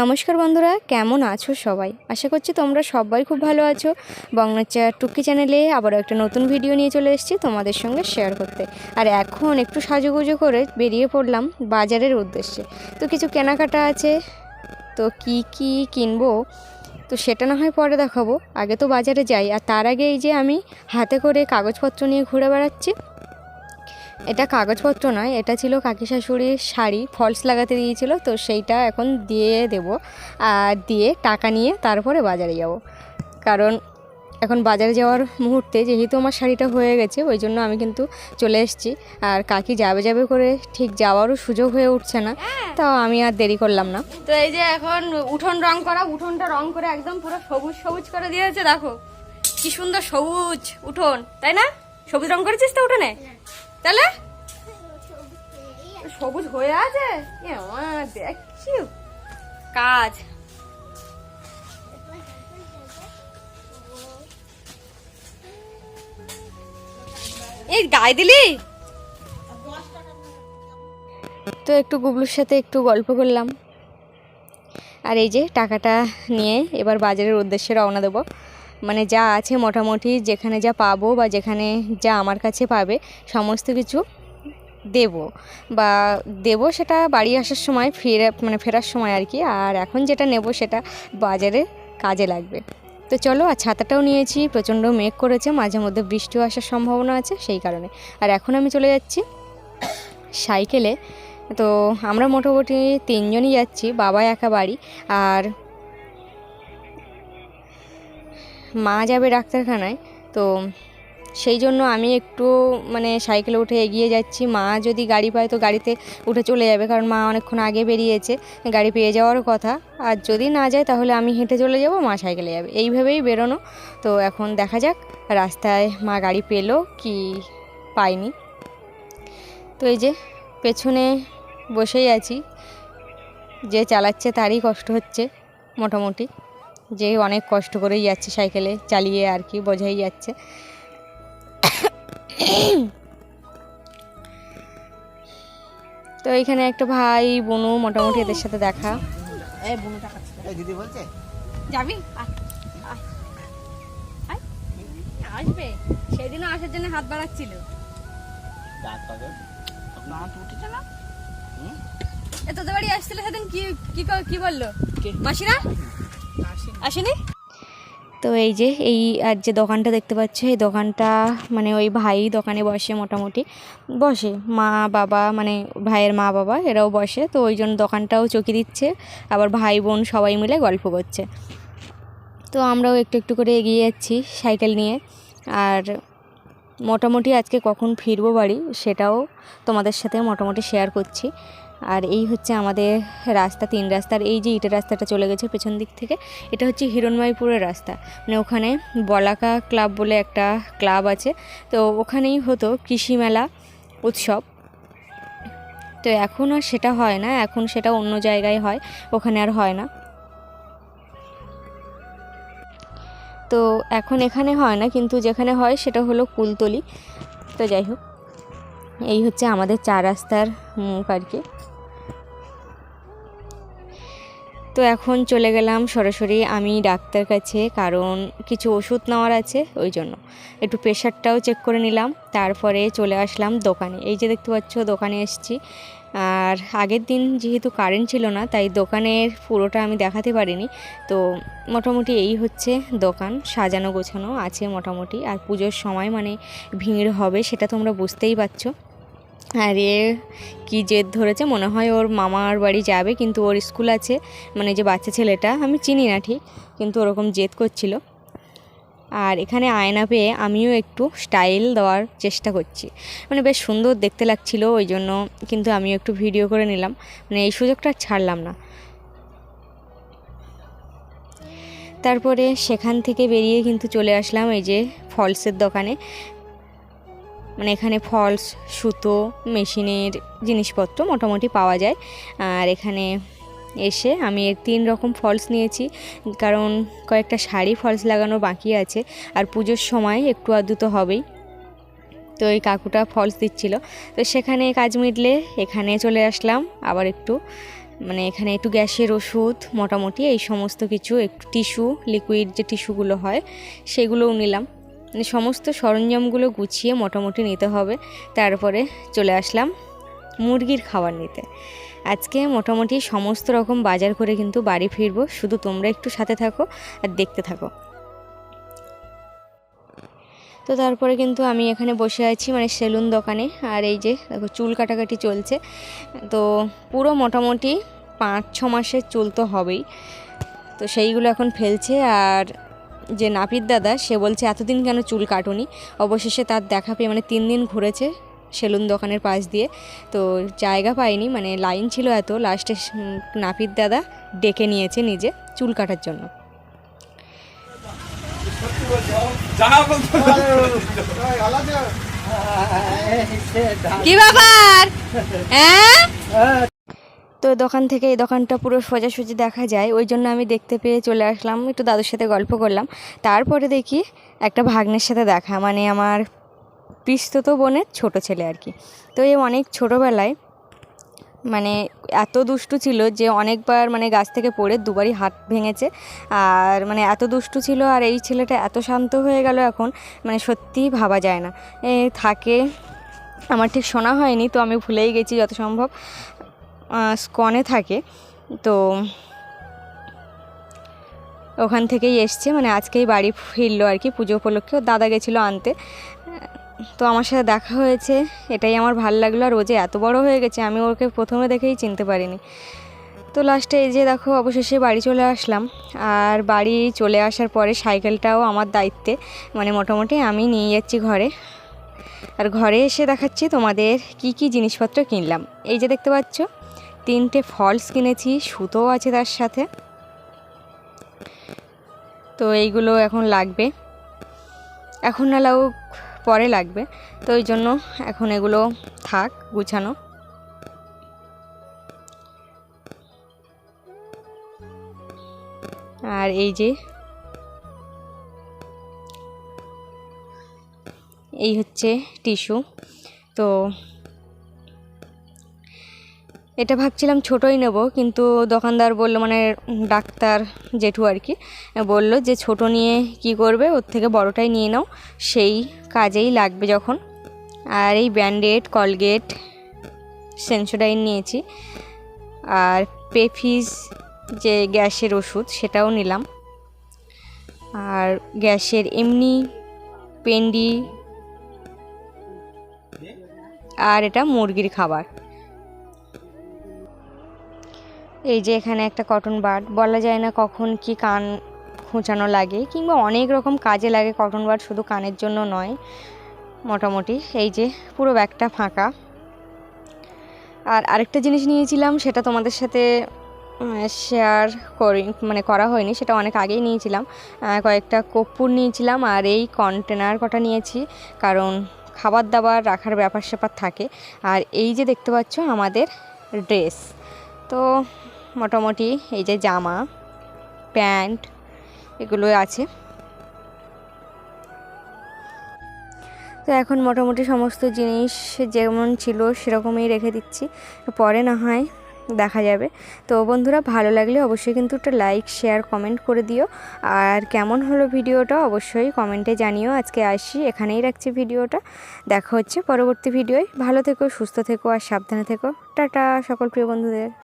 নমস্কার বন্ধুরা, কেমন আছো সবাই? আশা করছি তোমরা সবাই খুব ভালো আছো। বংনাচার টুকি চ্যানেলে আবারও একটা নতুন ভিডিও নিয়ে চলে এসেছি তোমাদের সঙ্গে শেয়ার করতে। আর এখন একটু সাজুগুজু করে বেরিয়ে পড়লাম বাজারের উদ্দেশ্যে। তো কিছু কেনাকাটা আছে, তো কি কি কিনবো? তো সেটা না হয় পরে দেখাবো। আগে তো বাজারে যাই, আর তার আগে এই যে আমি হাতে করে কাগজপত্র নিয়ে ঘুরে বেড়াচ্ছি। এটা কাগজপত্র নয় এটা ছিল কাকি শাশুড়ির শাড়ি ফলস লাগাতে দিয়েছিল তো সেইটা এখন দিয়ে দেব। আর দিয়ে টাকা নিয়ে তারপরে বাজারে যাব। কারণ এখন বাজারে যাওয়ার মুহূর্তে যেহেতু আমার শাড়িটা হয়ে গেছে ওই জন্য আমি কিন্তু চলে এসেছি। আর কাকি যাবে যাবে করে ঠিক যাওয়ারও সুযোগ হয়ে উঠছে না তাও আমি আর দেরি করলাম না। তো এই যে এখন উঠোন রং করা উঠোনটা রং করে একদম পুরো সবুজ সবুজ করে দিয়েছে দেখো। কি সুন্দর সবুজ উঠোন তাই না? সবুজ রং করেছিস তো উঠোনে? তাহলে? সবুজ হয়ে আছে? দেখছি কাজ। এই গায়ে দিলি? তো একটু গুবলুর সাথে একটু গল্প করলাম। আর এই যে টাকাটা নিয়ে এবার বাজারের উদ্দেশ্যে রওনা দেবো। মানে যা আছে মোটামুটি যেখানে যা পাবো বা যেখানে যা আমার কাছে পাবে, সমস্ত কিছু দেব। বা দেব সেটা বাড়ি আসার সময়, ফিরে মানে ফেরার সময় আর কি। আর এখন যেটা নেব সেটা বাজারে কাজে লাগবে। তো চলো আর ছাতাটাও নিয়েছি, প্রচণ্ড মেঘ করেছে, মাঝে মধ্যে বৃষ্টিও আসার সম্ভাবনা আছে সেই কারণে। আর এখন আমি চলে যাচ্ছি সাইকেলে। তো আমরা মোটামুটি তিনজনই যাচ্ছি, বাবা একা বাড়ি। আর মা যাবে ডাক্তারখানায়, তো সেই জন্য আমি একটু মানে সাইকেলে উঠে এগিয়ে যাচ্ছি। মা যদি গাড়ি পায় তো গাড়িতে উঠে চলে যাবে, কারণ মা অনেকক্ষণ আগে বেরিয়েছে, গাড়ি পেয়ে যাওয়ার কথা। আর যদি না যায় তাহলে আমি হেঁটে চলে যাব, মা সাইকেলে যাবে। এইভাবেই বেরোনো। তো এখন দেখা যাক, রাস্তায় মা গাড়ি পেল কি পায়নি। তো এই যে পেছনে বসেই আছি, যে চালাচ্ছে তারই কষ্ট হচ্ছে, মোটামুটি। যে অনেক কষ্ট করেই যাচ্ছে সাইকেলে চালিয়ে আর কি বোঝাই যাচ্ছে। তো এখানে একটা ভাই বোনু মোটামুটি এদের সাথে দেখা। এই বুনু টাকা এই দিদি বলছে? যাবি? আয়, আয়। আয়। আসবে। সেদিনও আসার জন্য হাত বাড়াচ্ছিল। তোদের বাড়ি আসছিল সেদিন? কি কি ক- কি বলল? মাসিরা? আসেনি? তো এই যে, এই আর যে দোকানটা দেখতে পাচ্ছ, এই দোকানটা মানে ওই ভাই দোকানে বসে মোটামুটি। বসে, মা, বাবা মানে ভাইয়ের মা, বাবা, এরাও বসে। তো ওই জন্য দোকানটাও চকি দিচ্ছে, আবার ভাই, বোন সবাই মিলে গল্প করছে। তো আমরাও একটু একটু করে এগিয়ে যাচ্ছি সাইকেল নিয়ে। আর মোটামুটি আজকে কখন ফিরবো বাড়ি, সেটাও তোমাদের সাথে মোটামুটি শেয়ার করছি। আর এই হচ্ছে আমাদের রাস্তা, তিন রাস্তার। এই যে ইটের রাস্তাটা চলে গেছে পেছন দিক থেকে, এটা হচ্ছে হিরণময়পুরের রাস্তা। মানে ওখানে বলাকা ক্লাব বলে একটা ক্লাব আছে। তো ওখানেই হতো কৃষি মেলা, উৎসব। তো এখন আর সেটা হয় না, এখন সেটা অন্য জায়গায় হয়, ওখানে আর হয় না। তো এখন এখানে হয় না, কিন্তু যেখানে হয় সেটা হলো কুলতলি। তো যাই হোক, এই হচ্ছে আমাদের চার রাস্তার মুখ আর কি। তো এখন চলে গেলাম সরাসরি আমি ডাক্তার কাছে, কারণ কিছু ওষুধ নেওয়ার আছে, ওই জন্য। একটু প্রেশারটাও চেক করে নিলাম, তারপরে চলে আসলাম দোকানে। এই যে দেখতে পাচ্ছ, দোকানে এসেছি। আর আগের দিন যেহেতু কারেন্ট ছিল না, তাই দোকানের পুরোটা আমি দেখাতে পারিনি। তো মোটামুটি এই হচ্ছে দোকান, সাজানো গোছানো আছে মোটামুটি। আর পুজোর সময় মানে ভিড় হবে, সেটা তোমরা বুঝতেই পারছ। আর এ কী জেদ ধরেছে, মনে হয় ওর মামার বাড়ি যাবে, কিন্তু ওর স্কুল আছে মানে যে বাচ্চা ছেলেটা, আমি চিনি না ঠিক, কিন্তু ওরকম জেদ করছিল। আর এখানে আয়না পেয়ে আমিও একটু স্টাইল দেওয়ার চেষ্টা করছি। মানে বেশ সুন্দর দেখতে লাগছিল, ওই জন্য কিন্তু আমিও একটু ভিডিও করে নিলাম মানে এই সুযোগটা ছাড়লাম না। তারপরে সেখান থেকে বেরিয়ে কিন্তু চলে আসলাম এই যে ফলসের দোকানে। মানে এখানে ফলস, সুতো, মেশিনের জিনিসপত্র মোটামুটি পাওয়া যায়। আর এখানে এসে আমি তিন রকম ফলস নিয়েছি, কারণ কয়েকটা শাড়ি ফলস লাগানো বাকি আছে, আর পুজোর সময় একটু আধটু তো হবেই। তো এই কাকুটা ফলস দিচ্ছিল। তো সেখানে কাজ মিটলে এখানে চলে আসলাম, আবার একটু মানে এখানে একটু গ্যাসের ওষুধ, মোটামুটি এই সমস্ত কিছু, একটু টিস্যু, লিকুইড যে টিস্যুগুলো হয়, সেগুলোও নিলাম। সমস্ত সরঞ্জামগুলো গুছিয়ে মোটামুটি নিতে হবে। তারপরে চলে আসলাম মুরগির খাবার নিতে। আজকে মোটামুটি সমস্ত রকম বাজার করে কিন্তু বাড়ি ফিরবো। শুধু তোমরা একটু সাথে থাকো আর দেখতে থাকো। তো তারপরে কিন্তু আমি এখানে বসে আছি মানে সেলুন দোকানে। আর এই যে দেখো চুল কাটাকাটি চলছে। তো পুরো মোটামুটি পাঁচ ছ মাসের চুল তো হবেই। তো সেইগুলো এখন ফেলছে আর যে নাপিত দাদা সে বলছে এতদিন কেন চুল কাটুনি? অবশেষে তার দেখা পেয়ে মানে তিন দিন ঘুরেছে সেলুন দোকানের পাশ দিয়ে। তো জায়গা পায়নি মানে লাইন ছিল এত লাস্টে নাপিত দাদা ডেকে নিয়েছে নিজে চুল কাটার জন্য। কি ব্যাপার? হ্যাঁ? তো দোকান থেকে এই দোকানটা পুরো সোজাসুজি দেখা যায়। ওই জন্য আমি দেখতে পেয়ে চলে আসলাম, একটু দাদুর সাথে গল্প করলাম। তারপরে দেখি একটা ভাগ্নের সাথে দেখা মানে আমার পিস্তত বোনের ছোট ছেলে আর কি। তো এই অনেক ছোটোবেলায় মানে এত দুষ্টু ছিল যে অনেকবার মানে গাছ থেকে পড়ে দুবারই হাত ভেঙেছে। আর মানে এত দুষ্টু ছিল আর এই ছেলেটা এত শান্ত হয়ে গেল এখন মানে সত্যিই ভাবা যায় না। এ থাকে, আমার ঠিক শোনা হয়নি, তো আমি ভুলেই গেছি যত সম্ভব। স্কনে থাকে। তো ওখান থেকেই এসছে। মানে আজকেই বাড়ি ফিরলো আর কি পুজো উপলক্ষে। দাদা গেছিল আনতে। তো আমার সাথে দেখা হয়েছে। এটাই আমার ভালো লাগল। আর ও যে এত বড় হয়ে গেছে, আমি ওকে প্রথমে দেখেই চিনতে পারিনি। তো লাস্টে এই যে দেখো, অবশেষে বাড়ি চলে আসলাম। আর বাড়ি চলে আসার পরে সাইকেলটাও আমার দায়িত্বে। মানে মোটামুটি আমি নিয়ে যাচ্ছি ঘরে। আর ঘরে এসে দেখাচ্ছি তোমাদের কি কি জিনিসপত্র কিনলাম। এই যে দেখতে পাচ্ছ তিনটে ফলস কিনেছি, সুতোও আছে তার সাথে। তো এইগুলো এখন লাগবে। এখন না পরে লাগবে। তো ওই জন্য এখন এগুলো থাক, গুছানো। আর এই যে, এই হচ্ছে টিস্যু। তো এটা ভাবছিলাম ছোটোই নেব, কিন্তু দোকানদার বলল মানে ডাক্তার জেঠু আর কি, বলল যে ছোট নিয়ে কি করবে, ওর থেকে বড়টাই নিয়ে নাও, সেই কাজেই লাগবে যখন। আর এই ব্যান্ডেড, কলগেট, সেন্সোডাইন নিয়েছি। আর পেফিস যে গ্যাসের ওষুধ, সেটাও নিলাম। আর গ্যাসের এমনি পেন্ডি, আর এটা মুরগির খাবার। এই যে এখানে একটা কটন বাড বলা যায় না কখন কি কান খোঁচানো লাগে, কিংবা অনেক রকম কাজে লাগে কটন বাড শুধু কানের জন্য নয়, মোটামুটি। এই যে পুরো ব্যাগটা ফাঁকা। আর আরেকটা জিনিস নিয়েছিলাম, সেটা তোমাদের সাথে শেয়ার করি মানে করা হয়নি, সেটা অনেক আগেই নিয়েছিলাম। কয়েকটা কর্পূর নিয়েছিলাম, আর এই কন্টেনার কটা নিয়েছি, কারণ খাবার দাবার রাখার ব্যাপার স্যাপার থাকে। আর এই যে দেখতে পাচ্ছ আমাদের ড্রেস তো মোটামুটি এই যে জামা, প্যান্ট এগুলো আছে। তো এখন মোটামুটি সমস্ত জিনিস যেমন ছিল সেরকমই রেখে দিচ্ছি। পরে না হয় দেখা যাবে। তো বন্ধুরা, ভালো লাগলে অবশ্যই কিন্তু একটা লাইক শেয়ার কমেন্ট করে দিও। আর কেমন হলো ভিডিওটা অবশ্যই কমেন্টে জানিও। আজকে আসি, এখানেই রাখছি ভিডিওটা। দেখা হচ্ছে পরবর্তী ভিডিওয়। ভালো থেকো, সুস্থ থেকো, আর সাবধানে থেকো। টাটা সকল প্রিয় বন্ধুদের।